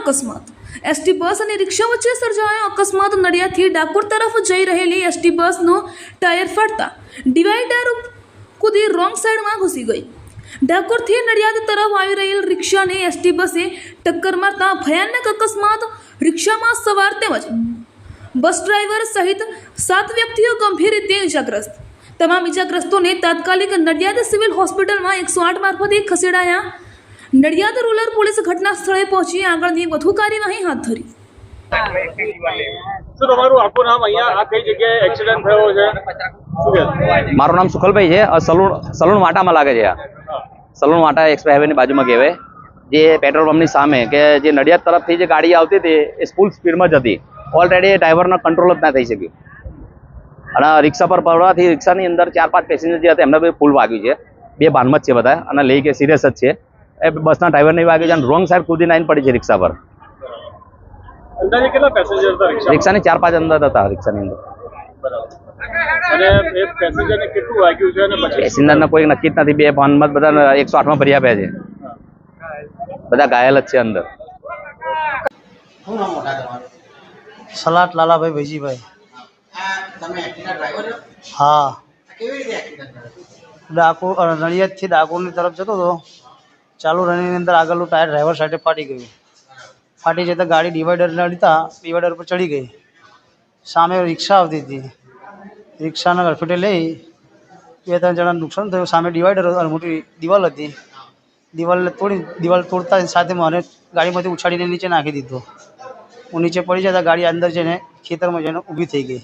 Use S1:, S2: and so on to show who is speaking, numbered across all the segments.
S1: અકસ્માત. ST bus અને રિક્ષા વચ્ચે સર્જાયો અકસ્માત. નડિયાદથી ડાકોર તરફ જઈ રહેલી એસટી બસનો ટાયર ફાટતા ડિવાઈડર કૂદી રોંગ સાઈડમાં ઘૂસી ગઈ. ડાકોરથી નડિયાદ તરફ આવી રહેલ રિક્ષાને એસટી બસે ટક્કર મારતા ભયાનક અકસ્માત રિક્ષામાં સવાર તેમજ બસ ડ્રાઈવર સહિત સાત વ્યક્તિઓ ગંભીર રીતે ઇજાગ્રસ્ત. તમામ ઇજાગ્રસ્તોને તાત્કાલિક નડિયાદ સિવિલ હોસ્પિટલમાં એકસો આઠ મારફતે ખસેડાયા નડિયાદ રૂરલ પોલીસ ઘટના સ્થળે પહોંચી આગળની વધુ કાર્યવાહી હાથ ધરી.
S2: શું તમારું આખું નામ અહીંયા આ કઈ જગ્યાએ એક્સિડન્ટ થયો છે? શું કે
S3: મારું નામ સુખલભાઈ છે. આ સલૂણ સલૂણ વાટામાં લાગે છે આ. વાટા એક્સપ્રેસ હાઈવેની બાજુમાં કહેવાય. જે પેટ્રોલ પંપની સામે કે જે નડિયાદ તરફથી જે ગાડી આવતી હતી એ ફૂલ સ્પીડમાં જ હતી. ઓલરેડી ડ્રાઈવરનો કંટ્રોલ જ ના થઈ શક્યું. અને રિક્ષા પર પડવાથી રિક્ષાની અંદર ચાર પાંચ પેસેન્જર જે હતા એમને બી ફૂલ વાગ્યું છે. બે ભાનમાં જ છે બધા. અને લઈ કે સિરિયસ જ છે. એ બસના ડ્રાઈવરને વાગ્યું છે અને રોંગ સાઈડ કૂદીને આવીને પડી છે રિક્ષા પર
S2: અંદાજે કેટલા પેસેન્જર હતા રિક્ષામાં?
S3: રિક્ષાની ચાર પાંચ અંદર હતા રિક્ષાની અંદર.
S2: અને એ પેસેન્જરને કેટલું વાગ્યું છે અને પછી?
S3: પેસેન્જરને કોઈ નક્કી જ નથી બે ભાનમાં જ બધા એકસો આઠમાં ભરી આપ્યા છે. બધા ઘાયલ જ છે અંદર.
S4: સલાટ લાલાભાઈ ભૈજીભાઈ. હા. ડાકોર અ, નડિયાદથી ડાકોરની તરફ જતો હતો. ચાલુ રનિંગની અંદર આગળનું ટાયર ડ્રાઈવર સાઈડે ફાટી ગયું. ફાટી જતાં ગાડી ડિવાઈડરના લીધા ડિવાઈડર પર ચડી ગઈ. સામે રિક્ષા આવતી હતી. રિક્ષાના ગરફેટે લઈ બે ત્રણ જણા નુકસાન થયું. સામે ડિવાઈડર મોટી દિવાલ હતી. દિવાલને તોડી દિવાલ તોડતા સાથે મને ગાડીમાંથી ઉછાળીને નીચે નાખી દીધો. હું નીચે પડી જતા ગાડી અંદર જઈને ખેતરમાં જઈને ઊભી થઈ ગઈ.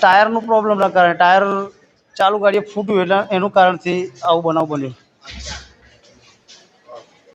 S4: ટાયરનું પ્રોબ્લેમના કારણે ટાયર ચાલુ ગાડીએ ફૂટ્યું એટલે એનું કારણથી આવું બનાવ બન્યો.